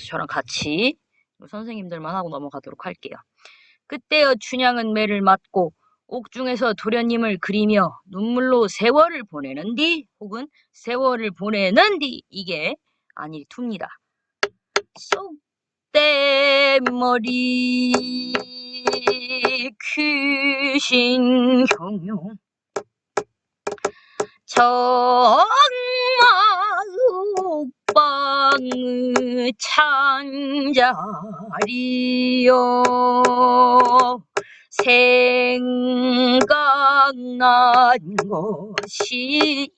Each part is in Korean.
이것도 저랑 같이 선생님들만 하고 넘어가도록 할게요. 그때여 춘향은 매를 맞고 옥중에서 도련님을 그리며 눈물로 세월을 보내는디 혹은 세월을 보내는디 이게 아니 투입니다. 쏙대머리 귀신 형용 정 마옥방의 찬자리요. 생각난 것이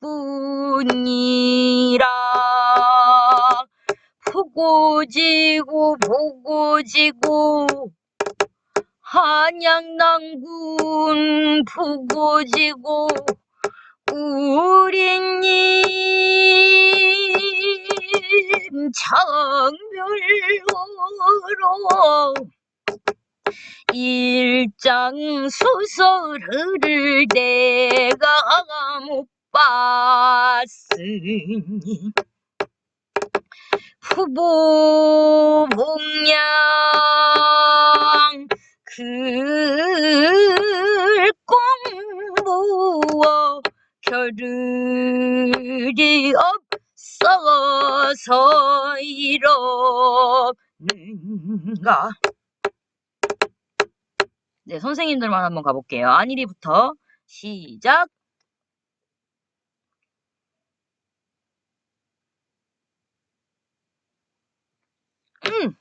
임뿐이라. 보고지고 보고지고 한양난군 보고지고 우리님 장별으로 일장 소설을 내가 못 봤으니 후보 목량 글 공부어 겨를이 없 어서 이러는가 네, 선생님들만 한번 가볼게요. 안일이부터 시작. 음.